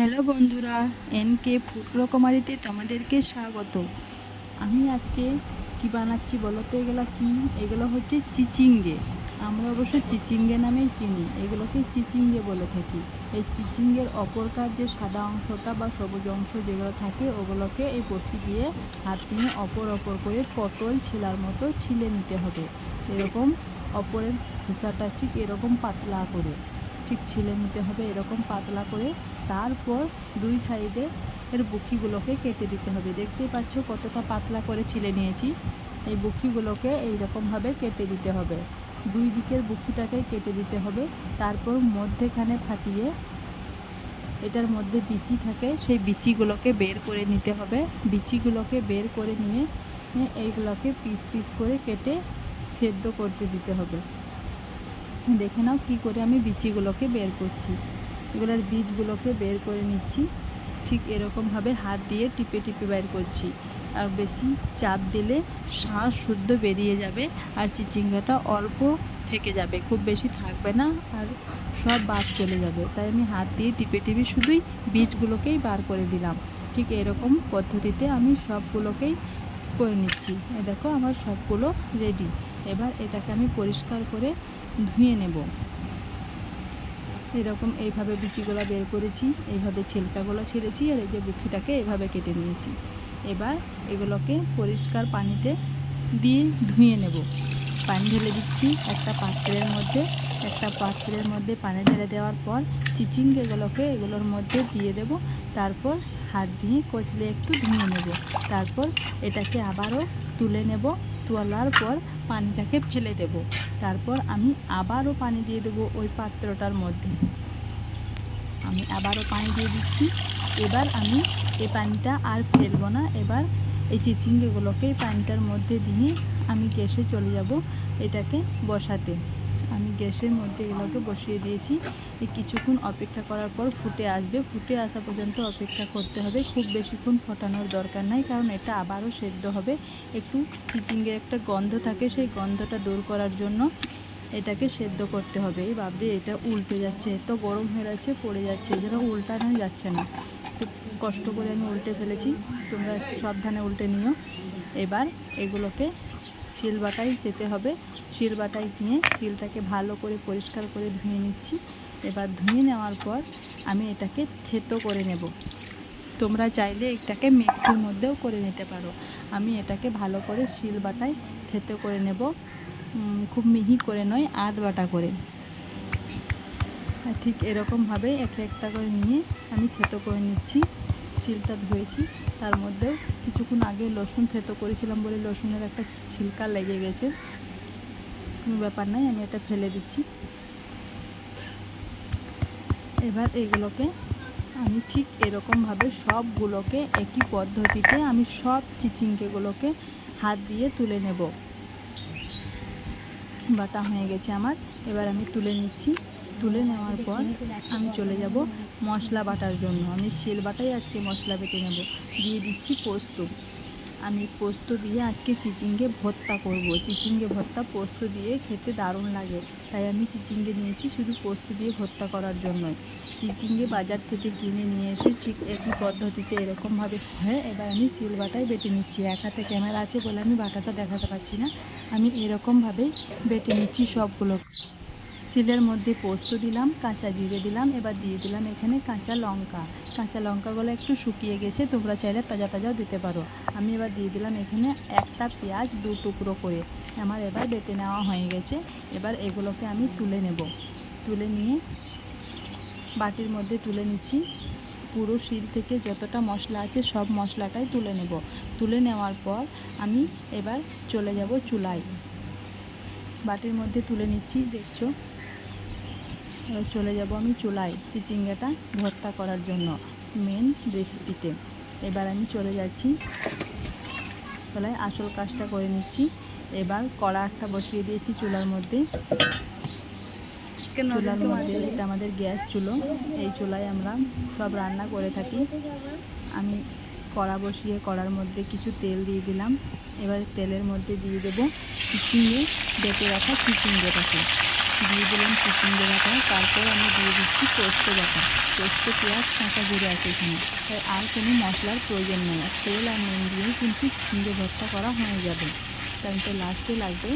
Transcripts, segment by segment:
Hello বন্ধুরা, N K food রকমারিতে তোমাদেরকে স্বাগত। আমি আজকে কি বানাচ্ছি বলো তো? এগুলো কি? এগুলো হচ্ছে চিচিঙ্গে। আমরা অবশ্য চিচিঙ্গে নামেই চিনি। এগুলোকে চিচিঙ্গে বলে থাকি। এই চিচিঙ্গের অপরকার যে সাদা অংশটা বা সবুজ অংশ যেগুলো থাকে, ওগুলোকে এই পটি দিয়ে হাত নিয়ে অপর অপর করে পটল ছিলার মতো ছিলে নিতে হবে। এরকম অপরের খোসাটা ঠিক এরকম পাতলা করে, ঠিক ছিলে নিতে হবে এরকম পাতলা করে তারপর দুই সাইডে এর বুকিগুলোকে কেটে দিতে হবে। দেখতেই পাচ্ছ কতটা পাতলা করে ছিলে নিয়েছি। এই বুকিগুলোকে এইরকমভাবে কেটে দিতে হবে। দুই দিকের বুকিটাকে কেটে দিতে হবে। তারপর মধ্যেখানে ফাটিয়ে এটার মধ্যে বিচি থাকে, সেই বিচিগুলোকে বের করে নিতে হবে। বিচিগুলোকে বের করে নিয়ে এইগুলোকে পিস পিস করে কেটে সেদ্ধ করতে দিতে হবে। দেখে নাও কী করে আমি বিচিগুলোকে বের করছি। এগুলোর বীজগুলোকে বের করে নিচ্ছি। ঠিক এরকমভাবে হাত দিয়ে টিপে টিপে বের করছি। আর বেশি চাপ দিলে শ্বাস শুদ্ধ বেরিয়ে যাবে আর চিচিঙ্গাটা অল্প থেকে যাবে, খুব বেশি থাকবে না আর সব বাদ চলে যাবে। তাই আমি হাত দিয়ে টিপে টিপে শুধুই বীজগুলোকেই বার করে দিলাম। ঠিক এরকম পদ্ধতিতে আমি সবগুলোকেই করে নিচ্ছি। দেখো আমার সবগুলো রেডি এবার এটাকে আমি পরিষ্কার করে ধুয়ে নেব। এরকম এইভাবে বিচিগুলো বের করেছি, এইভাবে ছিলকাগুলো ছেড়েছি আর এই যে বুকিটাকে এইভাবে কেটে নিয়েছি। এবার এগুলোকে পরিষ্কার পানিতে দিয়ে ধুয়ে নেব। পানি ঢেলে দিচ্ছি একটা পাত্রের মধ্যে। একটা পাত্রের মধ্যে পানি ঢেলে দেওয়ার পর চিচিঙ্গেগুলোকে এগুলোর মধ্যে দিয়ে দেব। তারপর হাত দিয়ে কচলে একটু ধুয়ে নেব। তারপর এটাকে আবারও তুলে নেব। তোলার পর পানিটাকে ফেলে দেব। তারপর আমি আবারও পানি দিয়ে দেবো ওই পাত্রটার মধ্যে। আমি আবারও পানি দিয়ে দিচ্ছি। এবার আমি এই পানিটা আর ফেলব না। এবার এই চিচিঙ্গেগুলোকে এই পানিটার মধ্যে দিয়ে আমি গ্যাসে চলে যাব এটাকে বসাতে। আমি গ্যাসের মধ্যে এগুলোকে বসিয়ে দিয়েছি। কিছুক্ষণ অপেক্ষা করার পর ফুটে আসবে। ফুটে আসা পর্যন্ত অপেক্ষা করতে হবে। খুব বেশিক্ষণ ফোটানোর দরকার নাই, কারণ এটা আবারও সেদ্ধ হবে। একটু চিচিঙ্গের একটা গন্ধ থাকে, সেই গন্ধটা দূর করার জন্য এটাকে সেদ্ধ করতে হবে। এই ভাবলে এটা উল্টে যাচ্ছে, এত গরম হয়ে যাচ্ছে, পড়ে যাচ্ছে এছাড়া উল্টানো যাচ্ছে না। তো কষ্ট করে আমি উল্টে ফেলেছি। তোমরা সাবধানে উল্টে নিও। এবার এগুলোকে শিলবাটায় যেতে হবে। শিলবাটায় নিয়ে শিলটাকে ভালো করে পরিষ্কার করে ধুয়ে নিচ্ছি। এবার ধুয়ে নেওয়ার পর আমি এটাকে থেতো করে নেব। তোমরা চাইলে এটাকে মিক্সির মধ্যেও করে নিতে পারো। আমি এটাকে ভালো করে শিলবাটায় থেতো করে নেব। খুব মিহি করে নয়, আধ বাটা করে। ঠিক এরকমভাবে একটা একটা করে নিয়ে আমি থেতো করে নিচ্ছি। শিলটা ধুয়েছি। তার মধ্যেও কিছুক্ষণ আগে রসুন থেতো করেছিলাম বলে রসুনের একটা ছিলকা লেগে গেছে। কোনো ব্যাপার নাই, আমি এটা ফেলে দিচ্ছি। এবার এগুলোকে আমি ঠিক এরকমভাবে সবগুলোকে একই পদ্ধতিতে আমি সব চিচিঙ্গেগুলোকে হাত দিয়ে তুলে নেব। বাটা হয়ে গেছে আমার। এবার আমি তুলে নিচ্ছি। তুলে নেওয়ার পর আমি চলে যাব মশলা বাটার জন্য। আমি শিল বাটাই আজকে মশলা বেটে নেব। দিয়ে দিচ্ছি পোস্ত। আমি পোস্ত দিয়ে আজকে চিচিঙ্গে ভর্তা করব। চিচিঙ্গে ভর্তা পোস্ত দিয়ে খেতে দারুণ লাগে। তাই আমি চিচিঙ্গে নিয়েছি শুধু পোস্ত দিয়ে ভর্তা করার জন্যই। চিচিঙ্গে বাজার থেকে কিনে নিয়ে এসে ঠিক একই পদ্ধতিতে এরকমভাবে হয় এবার আমি শিল বাটাই বেটে নিচ্ছি। এক হাতে ক্যামেরা আছে বলে আমি বাটাটা দেখাতে পারছি না। আমি এরকমভাবেই বেটে নিচ্ছি সবগুলো। শিলের মধ্যে পোস্ত দিলাম, কাঁচা জিরে দিলাম, এবার দিয়ে দিলাম এখানে কাঁচা লঙ্কা। কাঁচা লঙ্কাগুলো একটু শুকিয়ে গেছে, তোমরা চাইলে তাজা তাজাও দিতে পারো। আমি এবার দিয়ে দিলাম এখানে একটা পেঁয়াজ দু টুকরো করে। আমার এবার বেটে নেওয়া হয়ে গেছে। এবার এগুলোকে আমি তুলে নেব। তুলে নিয়ে বাটির মধ্যে তুলে নিচ্ছি। পুরো শিল থেকে যতটা মশলা আছে সব মশলাটাই তুলে নেব। তুলে নেওয়ার পর আমি এবার চলে যাব চুলায়। বাটির মধ্যে তুলে নিচ্ছি, দেখছ? চলে যাব আমি চুলায় চিচিঙ্গাটা ভর্তা করার জন্য মেন রেসিপিতে এবার আমি চলে যাচ্ছি। চুলায় আসল কাজটা করে নিচ্ছি। এবার কড়া একটা বসিয়ে দিয়েছি চুলার মধ্যে। চুলার মধ্যে এটা আমাদের গ্যাস চুলো। এই চুলায় আমরা সব রান্না করে থাকি। আমি কড়া বসিয়ে কড়ার মধ্যে কিছু তেল দিয়ে দিলাম। এবার তেলের মধ্যে দিয়ে দেবো চিচিঙ্গে বেটে রাখা চিচিঙ্গেটাকে। দিয়ে দিলাম চিকেন বাটা তারপর আমি দিয়ে দিচ্ছি পোস্ত বাটা পোস্ত পেঁয়াজ, কাঁচা জিরে আছে এখানে। তাই আর কোনো মশলার প্রয়োজন নেই। তেল আর নুন দিয়েই কিন্তু চিচিঙ্গে ভর্তা করা হয়ে যাবে। কারণ তো লাস্টে লাগবে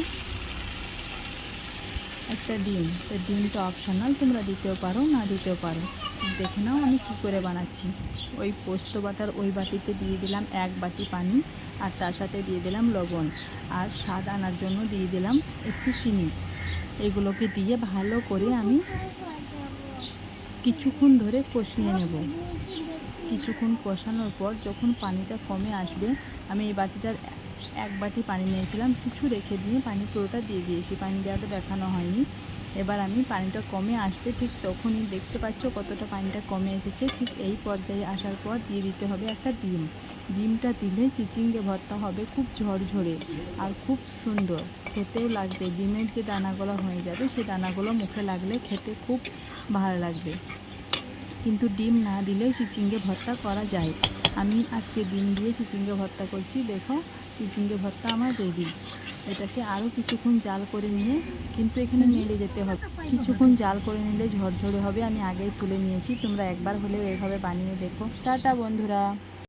একটা ডিম। তো ডিমটা অপশনাল তোমরা দিতেও পারো, না দিতেও পারো। দেখে নাও আমি কী করে বানাচ্ছি। ওই পোস্ত বাটার ওই বাটিতে দিয়ে দিলাম এক বাটি পানি আর তার সাথে দিয়ে দিলাম লবণ আর স্বাদ আনার জন্য দিয়ে দিলাম একটু চিনি। এগুলোকে দিয়ে ভালো করে আমি কিছুক্ষণ ধরে কষিয়ে নেব। কিছুক্ষণ কষানোর পর যখন পানিটা কমে আসবে, আমি এই বাটিটার এক বাটি পানি নিয়েছিলাম। কিছু রেখে দিয়ে পানি পুরোটা দিয়ে দিয়েছি। পানি দেওয়াটা দেখানো হয়নি। এবার আমি পানিটা কমে আসবে, ঠিক তখনই দেখতে পাচ্ছ কতটা পানিটা কমে এসেছে। ঠিক এই পর্যায়ে আসার পর দিয়ে দিতে হবে একটা ডিম। ডিমটা দিলে চিচিঙ্গে ভর্তা হবে খুব ঝরঝরে আর খুব সুন্দর। খেতেও লাগবে। ডিমের যে দানাগুলো হয়ে যাবে সেই দানাগুলো মুখে লাগলে খেতে খুব ভালো লাগবে। কিন্তু ডিম না দিলেও চিচিঙ্গে ভর্তা করা যায়। আমি আজকে ডিম দিয়ে চিচিঙ্গে ভর্তা করছি, দেখো। চিচিঙ্গে ভর্তা আমার রেডি এটাকে আরও কিছুক্ষণ জাল করে নিয়ে কিন্তু এখানে নেড়ে যেতে হবে। কিছুক্ষণ জাল করে নিলে ঝরঝরে হবে, আমি আগেই তুলে নিয়েছি, তোমরা একবার হলেও এভাবে বানিয়ে দেখো। টাটা বন্ধুরা।